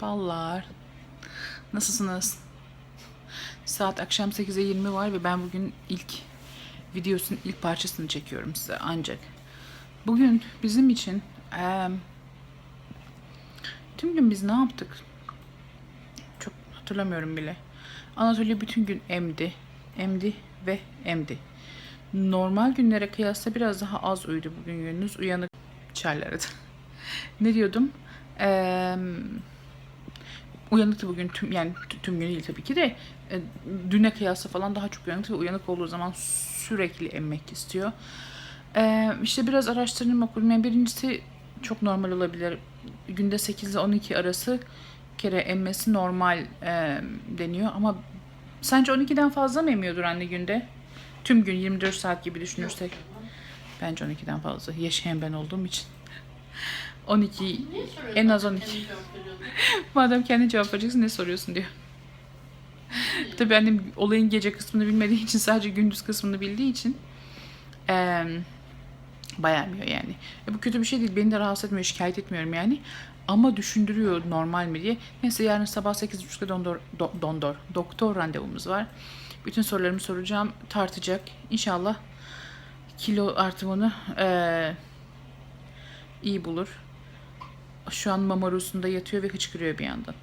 Ballar. Nasılsınız? Saat akşam 8'e 20 var ve ben bugün ilk videosunun ilk parçasını çekiyorum size ancak. Bugün bizim için eee, tüm gün biz ne yaptık? Çok hatırlamıyorum bile. Anatolia bütün gün emdi, emdi ve emdi. Normal günlere kıyasla biraz daha az uyudu bugün gününüz. Uyanık çayları ne diyordum? Eee uyanıktı bugün tüm yani tüm gün değil tabii ki de e, düne kıyasla falan daha çok uyanıktı ve uyanık olduğu zaman sürekli emmek istiyor. E, işte biraz araştırdım okudum. Yani birincisi çok normal olabilir. Günde 8 ile 12 arası kere emmesi normal e, deniyor ama sence 12'den fazla mı emiyordur anne günde? Tüm gün 24 saat gibi düşünürsek. Bence 12'den fazla. Yaşayan ben olduğum için. 12 en az 12. Madem kendi cevap vereceksin ne soruyorsun diyor. Tabii annem olayın gece kısmını bilmediği için sadece gündüz kısmını bildiği için eee bayağı yani. E, bu kötü bir şey değil. Beni de rahatsız etmiyor. Şikayet etmiyorum yani. Ama düşündürüyor normal mi diye. Neyse yarın sabah 8.30'da dondor, do- dondor, doktor randevumuz var. Bütün sorularımı soracağım. Tartacak. İnşallah kilo artımını eee, iyi bulur. Şu an mama rusunda yatıyor ve hıçkırıyor bir yandan.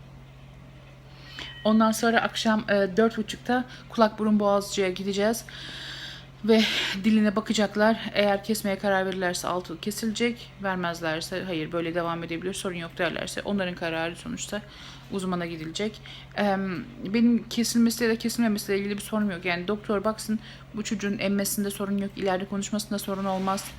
Ondan sonra akşam e, dört buçukta kulak burun boğazcıya gideceğiz. Ve diline bakacaklar. Eğer kesmeye karar verirlerse altı kesilecek. Vermezlerse hayır böyle devam edebilir sorun yok derlerse onların kararı sonuçta uzmana gidilecek. Benim kesilmesi ya da kesilmemesiyle ilgili bir sorun yok. Yani doktor baksın bu çocuğun emmesinde sorun yok. ileride konuşmasında sorun olmaz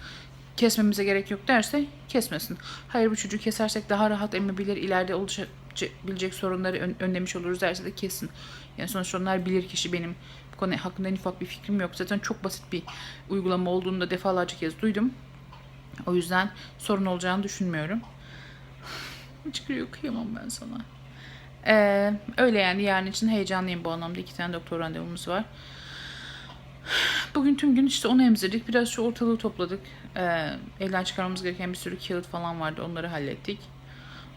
kesmemize gerek yok derse kesmesin. Hayır bu çocuğu kesersek daha rahat emebilir, ileride oluşabilecek sorunları ön- önlemiş oluruz derse de kesin. Yani sonuçta onlar bilir kişi benim bu konu hakkında en ufak bir fikrim yok. Zaten çok basit bir uygulama olduğunu da defalarca kez duydum. O yüzden sorun olacağını düşünmüyorum. Çıkıyor kıyamam ben sana. Ee, öyle yani yarın için heyecanlıyım bu anlamda. iki tane doktor randevumuz var. Bugün tüm gün işte onu emzirdik. Biraz şu ortalığı topladık. Ee, elden çıkarmamız gereken bir sürü kağıt falan vardı. Onları hallettik.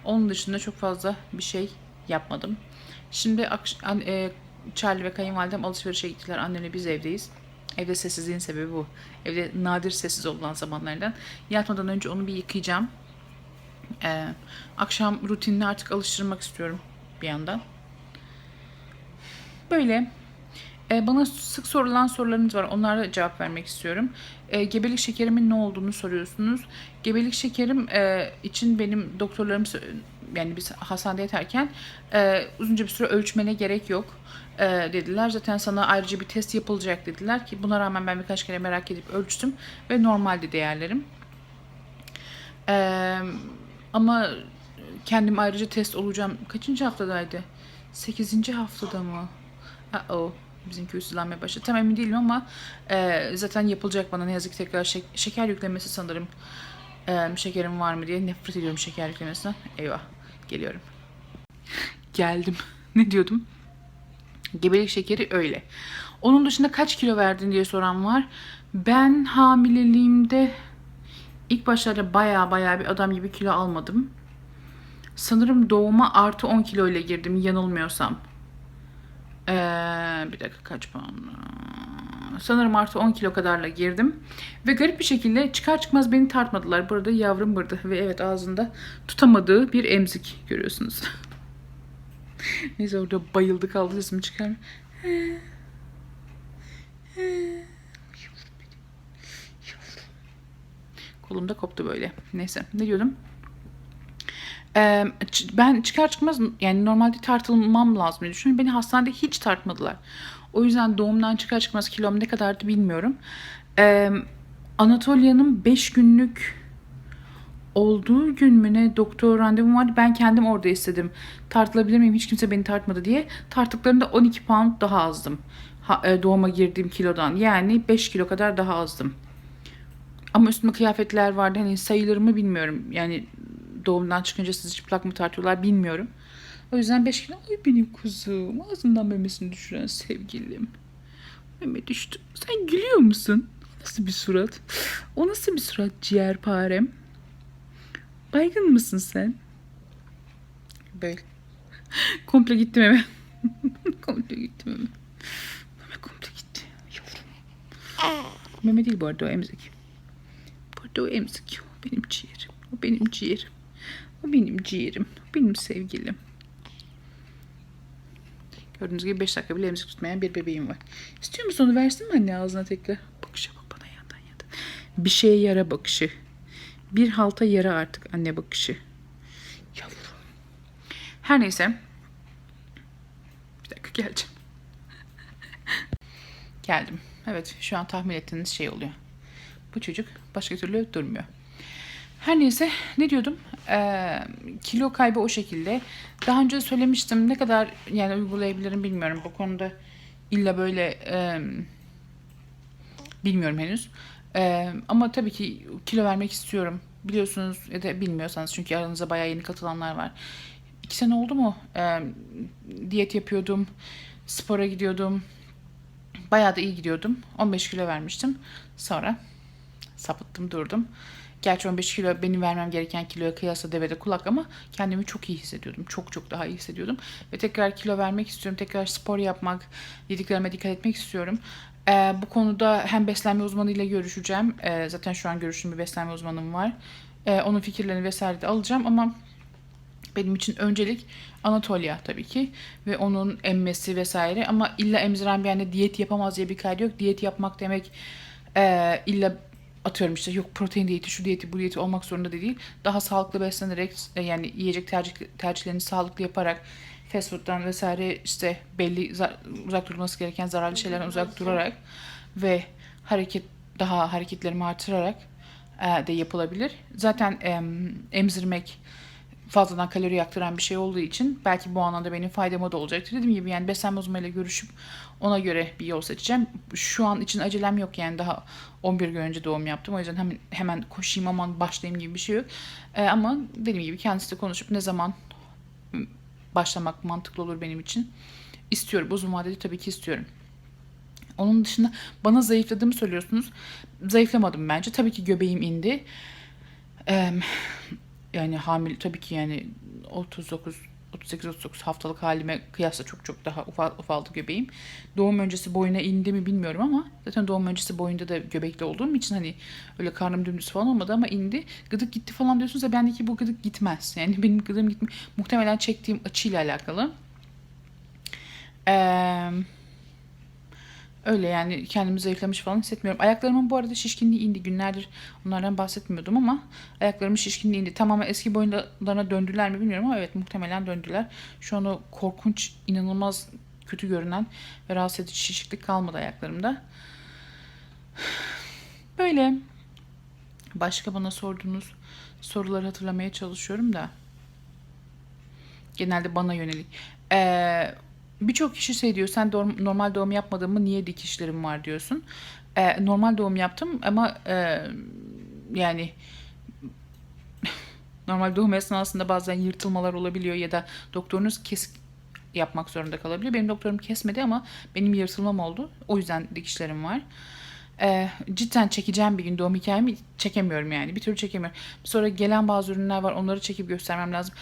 Onun dışında çok fazla bir şey yapmadım. Şimdi e, Charlie ve kayınvalidem alışverişe gittiler. Annemle biz evdeyiz. Evde sessizliğin sebebi bu. Evde nadir sessiz olan zamanlardan. Yatmadan önce onu bir yıkayacağım. Ee, akşam rutinini artık alıştırmak istiyorum bir yandan. Böyle e, bana sık sorulan sorularınız var. Onlara cevap vermek istiyorum. E, gebelik şekerimin ne olduğunu soruyorsunuz. Gebelik şekerim e, için benim doktorlarım yani biz hastanede yatarken e, uzunca bir süre ölçmene gerek yok dediler. Zaten sana ayrıca bir test yapılacak dediler ki buna rağmen ben birkaç kere merak edip ölçtüm ve normaldi değerlerim. Ama kendim ayrıca test olacağım. Kaçıncı haftadaydı? 8. haftada mı? Uh-oh. Bizimki üstlenmeye başladı. Tam emin değilim ama e, zaten yapılacak bana ne yazık ki tekrar şek- şeker yüklemesi sanırım. E, şekerim var mı diye nefret ediyorum şeker yüklemesinden. Eyvah. Geliyorum. Geldim. ne diyordum? Gebelik şekeri öyle. Onun dışında kaç kilo verdin diye soran var. Ben hamileliğimde ilk başlarda baya baya bir adam gibi kilo almadım. Sanırım doğuma artı 10 kilo ile girdim yanılmıyorsam. Ee, bir dakika kaç puan? Sanırım artı 10 kilo kadarla girdim. Ve garip bir şekilde çıkar çıkmaz beni tartmadılar. Burada yavrum burada. Ve evet ağzında tutamadığı bir emzik görüyorsunuz. Neyse orada bayıldı kaldı sesimi çıkar. Kolum da koptu böyle. Neyse ne diyordum? Ben çıkar çıkmaz yani normalde tartılmam lazım diye düşünüyorum. Beni hastanede hiç tartmadılar. O yüzden doğumdan çıkar çıkmaz kilom ne kadardı bilmiyorum. Ee, Anatolia'nın 5 günlük olduğu gün mü ne doktor randevum vardı. Ben kendim orada istedim. Tartılabilir miyim? Hiç kimse beni tartmadı diye. Tarttıklarında 12 pound daha azdım. Ha, e, doğuma girdiğim kilodan. Yani 5 kilo kadar daha azdım. Ama üstüme kıyafetler vardı. Hani sayılır mı bilmiyorum. Yani doğumdan çıkınca sizi çıplak mı tartıyorlar bilmiyorum. O yüzden 5 kilo. Ay benim kuzum. Ağzından memesini düşüren sevgilim. Meme düştü. Sen gülüyor musun? Nasıl bir surat? O nasıl bir surat ciğerparem? Baygın mısın sen? Böyle. komple gitti meme. komple gitti meme. Meme komple gitti. Yavrum. Meme değil bu arada o emzik. Bu arada o emzik. O benim ciğerim. O benim ciğerim. Benim ciğerim. Benim sevgilim. Gördüğünüz gibi 5 dakika bile emzik tutmayan bir bebeğim var. İstiyor musun onu versin mi anne ağzına tekrar? Bakışa bak bana yandan yandan. Bir şeye yara bakışı. Bir halta yara artık anne bakışı. Yavrum. Her neyse. Bir dakika geleceğim. Geldim. Evet şu an tahmin ettiğiniz şey oluyor. Bu çocuk başka türlü durmuyor. Her neyse ne diyordum? Ee, kilo kaybı o şekilde. Daha önce söylemiştim. Ne kadar yani uygulayabilirim bilmiyorum. Bu konuda illa böyle e, bilmiyorum henüz. E, ama tabii ki kilo vermek istiyorum. Biliyorsunuz ya da bilmiyorsanız çünkü aranızda bayağı yeni katılanlar var. İki sene oldu mu? E, diyet yapıyordum. Spora gidiyordum. Bayağı da iyi gidiyordum. 15 kilo vermiştim. Sonra sapıttım durdum. Gerçi 15 kilo benim vermem gereken kiloya kıyasla devede kulak ama kendimi çok iyi hissediyordum. Çok çok daha iyi hissediyordum. Ve tekrar kilo vermek istiyorum. Tekrar spor yapmak, yediklerime dikkat etmek istiyorum. Ee, bu konuda hem beslenme uzmanıyla görüşeceğim. Ee, zaten şu an görüştüğüm bir beslenme uzmanım var. Ee, onun fikirlerini vesaire de alacağım ama benim için öncelik Anatolia tabii ki ve onun emmesi vesaire ama illa emziren bir anne diyet yapamaz diye bir kaydı yok. Diyet yapmak demek e, illa atıyorum işte yok protein diyeti, şu diyeti, bu diyeti olmak zorunda değil. Daha sağlıklı beslenerek e, yani yiyecek tercih, tercihlerini sağlıklı yaparak fast food'dan vesaire işte belli za- uzak durulması gereken zararlı şeylerden uzak durarak ve hareket daha hareketlerimi artırarak e, de yapılabilir. Zaten em, emzirmek fazladan kalori yaktıran bir şey olduğu için belki bu anlamda benim faydama da olacaktır. Dediğim gibi yani beslenme uzmanıyla görüşüp ona göre bir yol seçeceğim. Şu an için acelem yok yani daha 11 gün önce doğum yaptım. O yüzden hemen, hemen koşayım aman başlayayım gibi bir şey yok. Ee, ama dediğim gibi kendisiyle konuşup ne zaman başlamak mantıklı olur benim için. İstiyorum. Uzun vadede tabii ki istiyorum. Onun dışında bana zayıfladığımı söylüyorsunuz. Zayıflamadım bence. Tabii ki göbeğim indi. Ee, yani hamile tabii ki yani 39 38-39 haftalık halime kıyasla çok çok daha ufal, ufaldı göbeğim. Doğum öncesi boyuna indi mi bilmiyorum ama zaten doğum öncesi boyunda da göbekli olduğum için hani öyle karnım dümdüz falan olmadı ama indi. Gıdık gitti falan diyorsunuz da bendeki bu gıdık gitmez. Yani benim gıdığım gitmi muhtemelen çektiğim açıyla alakalı. Eee Öyle yani kendimi zayıflamış falan hissetmiyorum. Ayaklarımın bu arada şişkinliği indi. Günlerdir onlardan bahsetmiyordum ama ayaklarımın şişkinliği indi. Tamamen eski boylarına döndüler mi bilmiyorum ama evet muhtemelen döndüler. Şu an o korkunç, inanılmaz kötü görünen ve rahatsız edici şişiklik kalmadı ayaklarımda. Böyle. Başka bana sorduğunuz soruları hatırlamaya çalışıyorum da. Genelde bana yönelik. Eee birçok kişi şey diyor sen doğum, normal doğum yapmadın mı niye dikişlerim var diyorsun. Ee, normal doğum yaptım ama e, yani normal doğum esnasında bazen yırtılmalar olabiliyor ya da doktorunuz kes yapmak zorunda kalabiliyor. Benim doktorum kesmedi ama benim yırtılmam oldu. O yüzden dikişlerim var. Ee, cidden çekeceğim bir gün doğum hikayemi çekemiyorum yani. Bir türlü çekemiyorum. Sonra gelen bazı ürünler var. Onları çekip göstermem lazım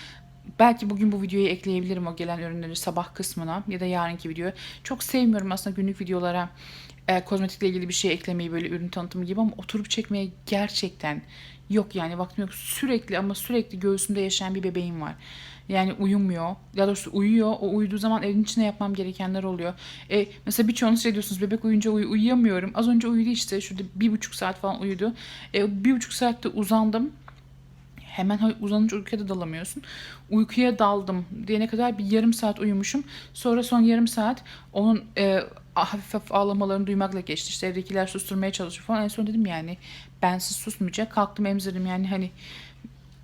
belki bugün bu videoyu ekleyebilirim o gelen ürünleri sabah kısmına ya da yarınki videoya. Çok sevmiyorum aslında günlük videolara e, kozmetikle ilgili bir şey eklemeyi böyle ürün tanıtımı gibi ama oturup çekmeye gerçekten yok yani vaktim yok. Sürekli ama sürekli göğsümde yaşayan bir bebeğim var. Yani uyumuyor. Ya doğrusu uyuyor. O uyuduğu zaman evin içinde yapmam gerekenler oluyor. E, mesela birçoğunuz şey diyorsunuz bebek uyuyunca uy uyuyamıyorum. Az önce uyudu işte. Şurada bir buçuk saat falan uyudu. E, bir buçuk saatte uzandım hemen uzanınca uykuya da dalamıyorsun. Uykuya daldım diyene kadar bir yarım saat uyumuşum. Sonra son yarım saat onun e, hafif hafif ağlamalarını duymakla geçti. İşte evdekiler susturmaya çalışıyor falan. En son dedim yani bensiz susmayacak. Kalktım emzirdim yani hani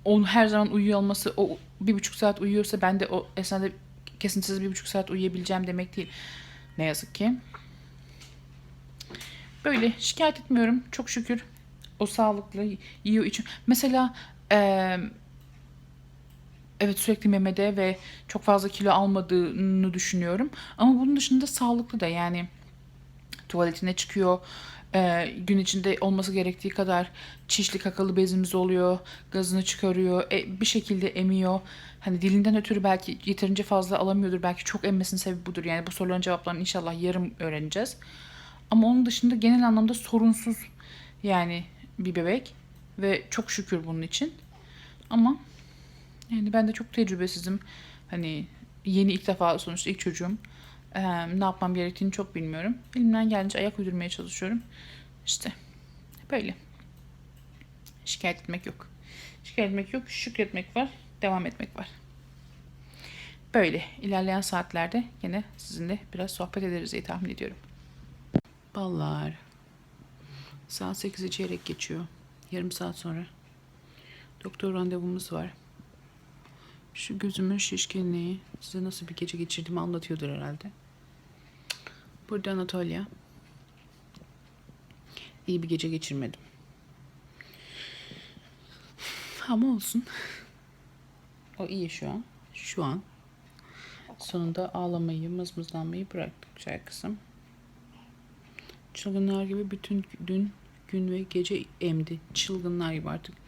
onun her zaman uyuyor olması o bir buçuk saat uyuyorsa ben de o esnada kesintisiz bir buçuk saat uyuyabileceğim demek değil. Ne yazık ki. Böyle şikayet etmiyorum. Çok şükür o sağlıklı yiyor için. Mesela evet sürekli memede ve çok fazla kilo almadığını düşünüyorum. Ama bunun dışında sağlıklı da yani tuvaletine çıkıyor. Ee, gün içinde olması gerektiği kadar çişli kakalı bezimiz oluyor. Gazını çıkarıyor. e, bir şekilde emiyor. Hani dilinden ötürü belki yeterince fazla alamıyordur. Belki çok emmesinin sebebi budur. Yani bu soruların cevaplarını inşallah yarım öğreneceğiz. Ama onun dışında genel anlamda sorunsuz yani bir bebek. Ve çok şükür bunun için. Ama yani ben de çok tecrübesizim. Hani yeni ilk defa sonuçta ilk çocuğum. Ee, ne yapmam gerektiğini çok bilmiyorum. Elimden gelince ayak uydurmaya çalışıyorum. İşte böyle. Şikayet etmek yok. Şikayet etmek yok. Şükretmek var. Devam etmek var. Böyle. ilerleyen saatlerde yine sizinle biraz sohbet ederiz diye tahmin ediyorum. Ballar. Saat 8'i çeyrek geçiyor. Yarım saat sonra. Doktor randevumuz var. Şu gözümün şişkinliği size nasıl bir gece geçirdiğimi anlatıyordur herhalde. Burada Anatolia. İyi bir gece geçirmedim. Ama olsun. O iyi şu an. Şu an. Sonunda ağlamayı, mızmızlanmayı bıraktık güzel kızım. Çılgınlar gibi bütün dün, gün ve gece emdi. Çılgınlar gibi artık.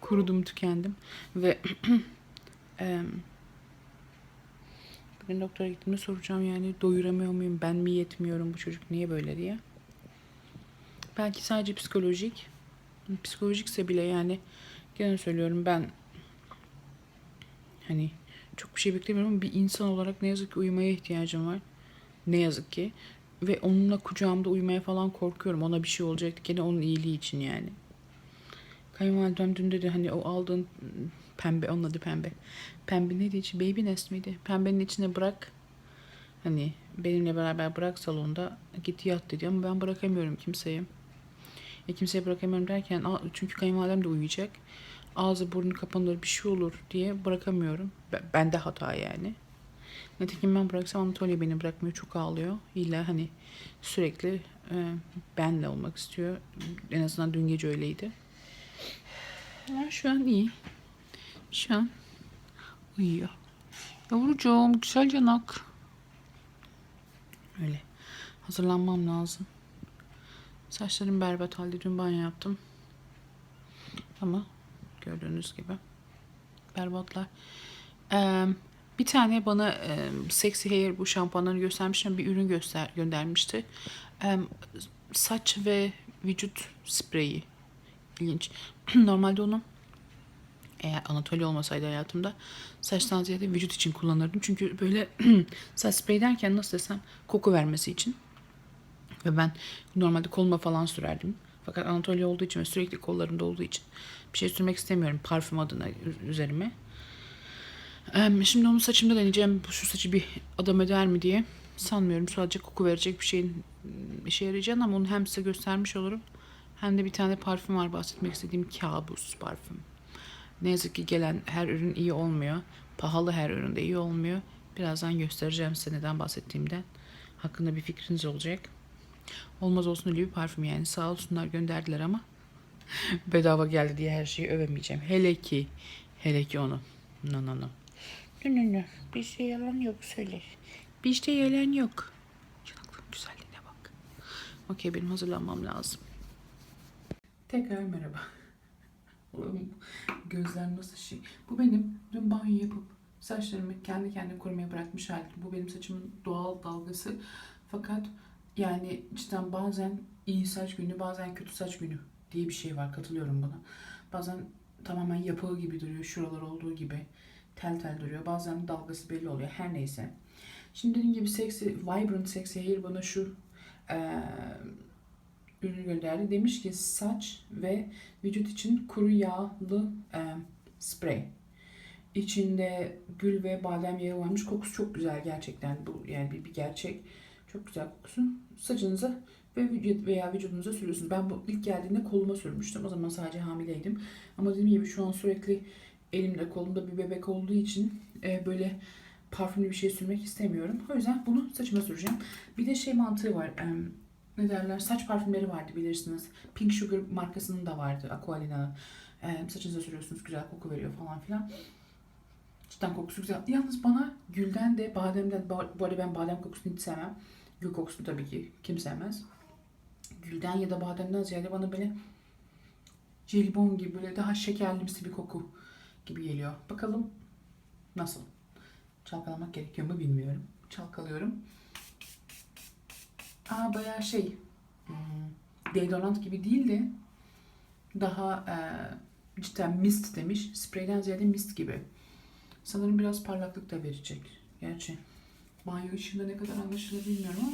Kurudum, tükendim. Ve bugün doktora gittiğimde soracağım yani doyuramıyor muyum, ben mi yetmiyorum bu çocuk niye böyle diye. Belki sadece psikolojik. Psikolojikse bile yani gene söylüyorum ben hani çok bir şey beklemiyorum ama bir insan olarak ne yazık ki uyumaya ihtiyacım var. Ne yazık ki. Ve onunla kucağımda uyumaya falan korkuyorum. Ona bir şey olacak. Gene onun iyiliği için yani. Kayınvalidem dün dedi hani o aldığın pembe onun adı pembe. Pembe neydi içi? Baby nest miydi? Pembenin içine bırak. Hani benimle beraber bırak salonda git yat dedi ama ben bırakamıyorum kimseye. E kimseye bırakamıyorum derken "Aa, çünkü kayınvalidem de uyuyacak. Ağzı burnu kapanır bir şey olur diye bırakamıyorum. Ben, bende hata yani. Nitekim ben bıraksam Anatolia beni bırakmıyor. Çok ağlıyor. İlla hani sürekli e, benle olmak istiyor. En azından dün gece öyleydi. Ama şu an iyi. Şu an uyuyor. Yavrucuğum güzel yanak. Öyle. Hazırlanmam lazım. Saçlarım berbat halde. Dün banyo yaptım. Ama gördüğünüz gibi berbatlar. Ee, bir tane bana e, Sexy Hair bu şampuanlarını göstermiştim. Bir ürün göster göndermişti. Ee, saç ve vücut spreyi. İlginç. Normalde onu eğer Anatolia olmasaydı hayatımda saçtan ziyade vücut için kullanırdım. Çünkü böyle saç sprey derken nasıl desem koku vermesi için. Ve ben normalde koluma falan sürerdim. Fakat Anatolia olduğu için ve sürekli kollarımda olduğu için bir şey sürmek istemiyorum parfüm adına üzerime. Şimdi onu saçımda deneyeceğim. Şu saçı bir adam eder mi diye. Sanmıyorum. Sadece koku verecek bir şeyin işe yarayacağını ama onu hem size göstermiş olurum. Hem de bir tane parfüm var bahsetmek istediğim kabus parfüm. Ne yazık ki gelen her ürün iyi olmuyor. Pahalı her ürün de iyi olmuyor. Birazdan göstereceğim size neden bahsettiğimden. Hakkında bir fikriniz olacak. Olmaz olsun öyle bir parfüm yani. Sağ olsunlar gönderdiler ama bedava geldi diye her şeyi övemeyeceğim. Hele ki, hele ki onu. No no no. No no no. Bir şey yalan yok söyle. Bir şey yalan yok. Şanaklığın güzelliğine bak. Okey benim hazırlanmam lazım. Tekrar merhaba. Gözler nasıl şey. Bu benim dün banyo yapıp saçlarımı kendi kendine korumaya bırakmış halim. Bu benim saçımın doğal dalgası. Fakat yani cidden bazen iyi saç günü bazen kötü saç günü diye bir şey var. Katılıyorum buna. Bazen tamamen yapığı gibi duruyor. Şuralar olduğu gibi tel tel duruyor. Bazen dalgası belli oluyor. Her neyse. Şimdi dediğim gibi sexy, vibrant sexy hair bana şu eee ürünü gönderdi. Demiş ki saç ve vücut için kuru yağlı e, sprey. İçinde gül ve badem yağı varmış. Kokusu çok güzel gerçekten. Bu yani bir, bir gerçek. Çok güzel kokusu. Saçınıza ve vücut veya vücudunuza sürüyorsunuz. Ben bu ilk geldiğinde koluma sürmüştüm. O zaman sadece hamileydim. Ama dediğim gibi şu an sürekli elimde kolumda bir bebek olduğu için e, böyle parfümlü bir şey sürmek istemiyorum. O yüzden bunu saçıma süreceğim. Bir de şey mantığı var. E, ne derler saç parfümleri vardı bilirsiniz. Pink Sugar markasının da vardı Aqualina. Ee, saçınıza sürüyorsunuz güzel koku veriyor falan filan. Cidden kokusu güzel. Yalnız bana gülden de bademden bu arada ben badem kokusunu hiç sevmem. Gül kokusunu tabii ki kim sevmez. gülden ya da bademden ziyade bana böyle jelibon gibi böyle daha şekerlimsi bir koku gibi geliyor. Bakalım nasıl? Çalkalamak gerekiyor mu bilmiyorum. Çalkalıyorum. Aa bayağı şey hmm, deodorant gibi değil de daha e, cidden mist demiş. Spreyden ziyade mist gibi. Sanırım biraz parlaklık da verecek. Gerçi banyo ışığında ne kadar anlaşılır bilmiyorum ama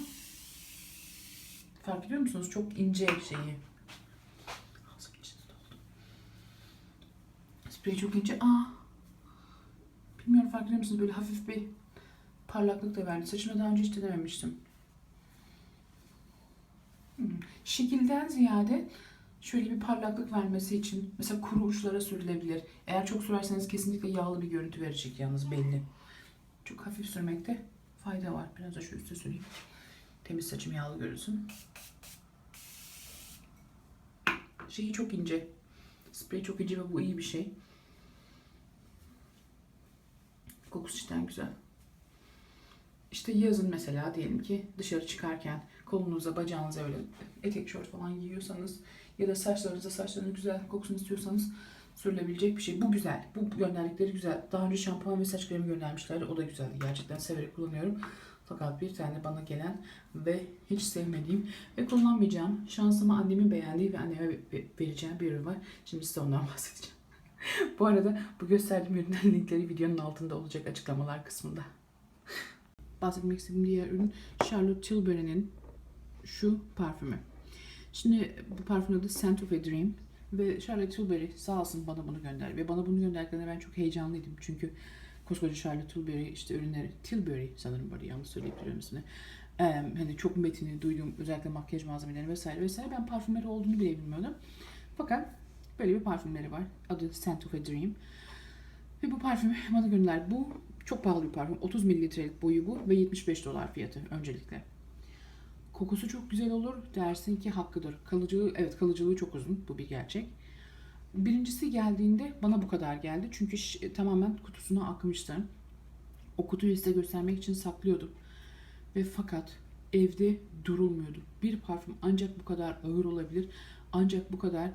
fark ediyor musunuz? Çok ince şeyi. Sprey çok ince. Aa. Bilmiyorum fark ediyor musunuz? Böyle hafif bir parlaklık da verdi. Saçıma daha önce hiç denememiştim. Şekilden ziyade şöyle bir parlaklık vermesi için mesela kuru uçlara sürülebilir. Eğer çok sürerseniz kesinlikle yağlı bir görüntü verecek yalnız belli. Çok hafif sürmekte fayda var. Biraz da şu üstte süreyim. Temiz saçım yağlı görünsün. Şeyi çok ince. Sprey çok ince ve bu iyi bir şey. Kokusu cidden güzel. İşte yazın mesela diyelim ki dışarı çıkarken kolunuza, bacağınıza öyle etek şort falan giyiyorsanız ya da saçlarınıza saçlarınız güzel kokusunu istiyorsanız sürülebilecek bir şey. Bu güzel. Bu gönderdikleri güzel. Daha önce şampuan ve saç kremi göndermişlerdi. O da güzeldi. Gerçekten severek kullanıyorum. Fakat bir tane bana gelen ve hiç sevmediğim ve kullanmayacağım şansıma annemin beğendiği ve anneme ve- vereceğim bir ürün var. Şimdi size ondan bahsedeceğim. bu arada bu gösterdiğim ürünlerin linkleri videonun altında olacak açıklamalar kısmında. Bahsetmek istediğim diğer ürün Charlotte Tilbury'nin şu parfümü. Şimdi bu parfümün adı Scent of a Dream. Ve Charlotte Tilbury sağ olsun bana bunu gönderdi. Ve bana bunu gönderdiklerinde ben çok heyecanlıydım. Çünkü koskoca Charlotte Tilbury işte ürünleri, Tilbury sanırım böyle yanlış söyleyip duruyorum. Ee, hani çok metini duydum özellikle makyaj malzemeleri vesaire vesaire. Ben parfümleri olduğunu bile bilmiyordum. Fakat böyle bir parfümleri var. Adı Scent of a Dream. Ve bu parfümü bana gönder. Bu çok pahalı bir parfüm. 30 mililitrelik boyu bu ve 75 dolar fiyatı öncelikle. Kokusu çok güzel olur. Dersin ki hakkıdır. Kalıcılığı, evet kalıcılığı çok uzun. Bu bir gerçek. Birincisi geldiğinde bana bu kadar geldi. Çünkü şi- tamamen kutusuna akmıştı. O kutuyu size göstermek için saklıyordum. Ve fakat evde durulmuyordu. Bir parfüm ancak bu kadar ağır olabilir. Ancak bu kadar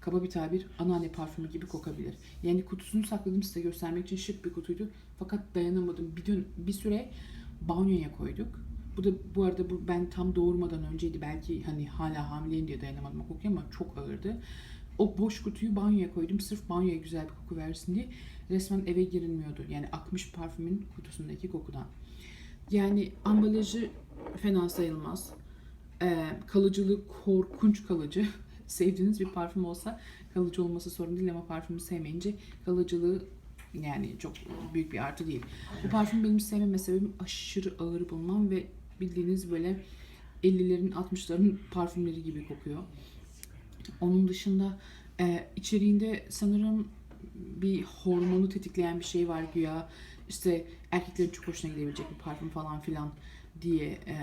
kaba bir tabir anneanne parfümü gibi kokabilir. Yani kutusunu sakladım size göstermek için şık bir kutuydu. Fakat dayanamadım. Bir, dön, bir süre banyoya koyduk. Bu da bu arada bu ben tam doğurmadan önceydi. Belki hani hala hamileyim diye dayanamadım o kokuya ama çok ağırdı. O boş kutuyu banyoya koydum. Sırf banyoya güzel bir koku versin diye. Resmen eve girilmiyordu. Yani akmış parfümün kutusundaki kokudan. Yani ambalajı fena sayılmaz. Ee, kalıcılığı korkunç kalıcı. Sevdiğiniz bir parfüm olsa kalıcı olması sorun değil ama parfümü sevmeyince kalıcılığı yani çok büyük bir artı değil. Bu parfüm benim sevmeme sebebim aşırı ağır bulmam ve bildiğiniz böyle 50'lerin 60'ların parfümleri gibi kokuyor. Onun dışında e, içeriğinde sanırım bir hormonu tetikleyen bir şey var güya. İşte erkeklerin çok hoşuna gidebilecek bir parfüm falan filan diye e,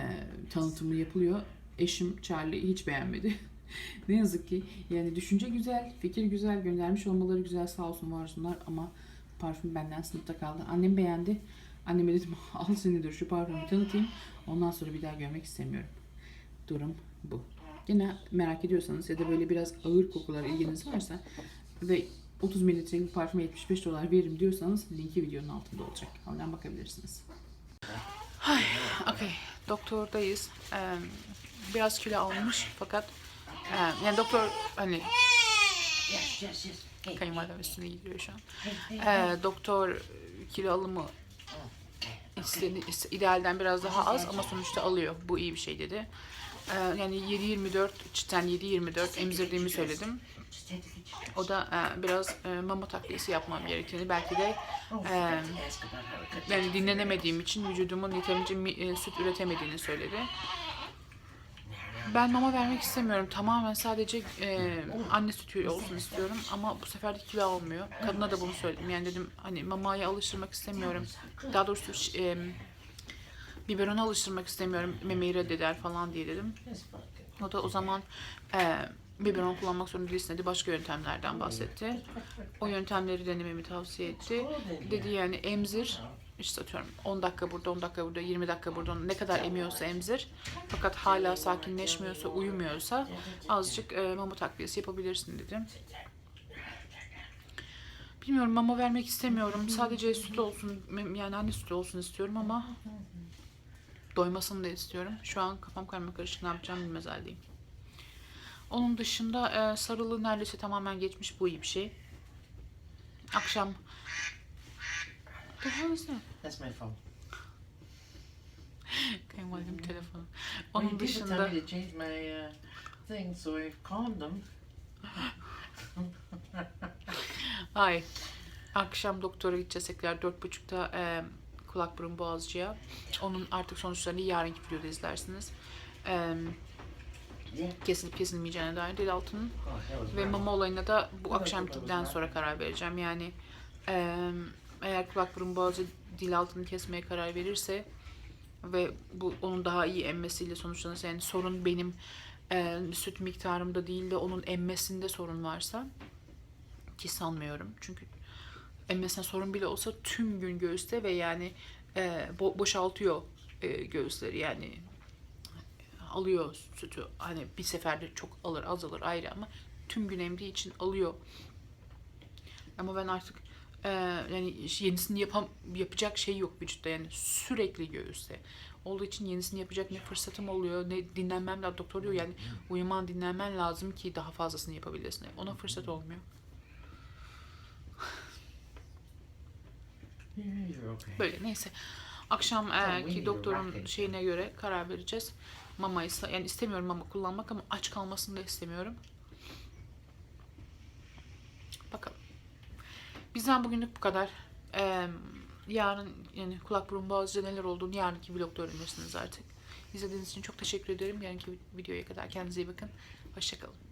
tanıtımı yapılıyor. Eşim Charlie hiç beğenmedi. ne yazık ki yani düşünce güzel, fikir güzel, göndermiş olmaları güzel sağ olsun var olsunlar ama parfüm benden sınıfta kaldı. Annem beğendi. Anneme dedim al seni şu parfümü tanıtayım. Ondan sonra bir daha görmek istemiyorum. Durum bu. Yine merak ediyorsanız ya da böyle biraz ağır kokulara ilginiz varsa ve 30 mililitrelik parfüme 75 dolar veririm diyorsanız linki videonun altında olacak. Oradan bakabilirsiniz. Hay, okey. Doktordayız. Ee, biraz kilo almış fakat e, yani doktor hani Yes, yes, kayınvalidem üstüne gidiyor şu an. Ee, doktor kilo alımı istedi, iste- idealden biraz daha az ama sonuçta alıyor. Bu iyi bir şey dedi. Ee, yani 7-24, cidden 7-24 emzirdiğimi söyledim. O da e, biraz e, mama takviyesi yapmam gerektiğini belki de Oh, e, yani dinlenemediğim için vücudumun yeterince e, süt üretemediğini söyledi. Ben mama vermek istemiyorum. Tamamen sadece e, anne sütü olsun istiyorum. Ama bu sefer de kilo almıyor. Kadına da bunu söyledim. Yani dedim hani mamaya alıştırmak istemiyorum. Daha doğrusu e, biberona alıştırmak istemiyorum. Memeyi reddeder falan diye dedim. O da o zaman e, biberon kullanmak zorunda değilsin dedi. Başka yöntemlerden bahsetti. O yöntemleri denememi tavsiye etti. Dedi yani emzir işte atıyorum 10 dakika burada, 10 dakika burada, 20 dakika burada ne kadar emiyorsa emzir. Fakat hala sakinleşmiyorsa, uyumuyorsa azıcık e, mama takviyesi yapabilirsin dedim. Bilmiyorum mama vermek istemiyorum. Sadece süt olsun yani anne sütü olsun istiyorum ama doymasını da istiyorum. Şu an kafam karma karışık ne yapacağım bilmez haldeyim. Onun dışında e, sarılı neredeyse tamamen geçmiş. Bu iyi bir şey. Akşam Telefonu ne? That's my phone. Kayınvalidem telefonu. Well, Onun you did tell dışında me to change my uh, thing, so I've calmed them. ay akşam doktora gideceğiz tekrar dört buçukta e, kulak burun boğazcıya. Onun artık sonuçlarını yarınki videoda izlersiniz. E, Yeah. kesilip kesilmeyeceğine dair dil altının Oh, that was Ve mama olayına da bu akşamkinden sonra karar vereceğim. Yani eee, eğer kulak burun boğazı dil altını kesmeye karar verirse ve bu onun daha iyi emmesiyle sonuçlanırsa yani sorun benim eee, süt miktarımda değil de onun emmesinde sorun varsa ki sanmıyorum çünkü emmesine sorun bile olsa tüm gün göğüste ve yani eee, bo- boşaltıyor eee, göğüsleri yani alıyor sütü. Hani bir seferde çok alır az alır ayrı ama tüm gün emdiği için alıyor. Ama ben artık e, yani yenisini yapam yapacak şey yok vücutta yani sürekli göğüste. Olduğu için yenisini yapacak ne fırsatım oluyor ne dinlenmem lazım. Doktor diyor yani uyuman dinlenmen lazım ki daha fazlasını yapabilesin. Ona fırsat olmuyor. Böyle neyse. Akşam we ki doktorun şeyine göre karar vereceğiz. Mamayı yani istemiyorum mama kullanmak ama aç kalmasını da istemiyorum. Bakalım. Bizden bugünlük bu kadar. Ee, yarın yani kulak burun boğazcıda neler olduğunu yarınki vlogda öğrenirsiniz artık. İzlediğiniz için çok teşekkür ederim. Yarınki videoya kadar kendinize iyi bakın. Hoşçakalın.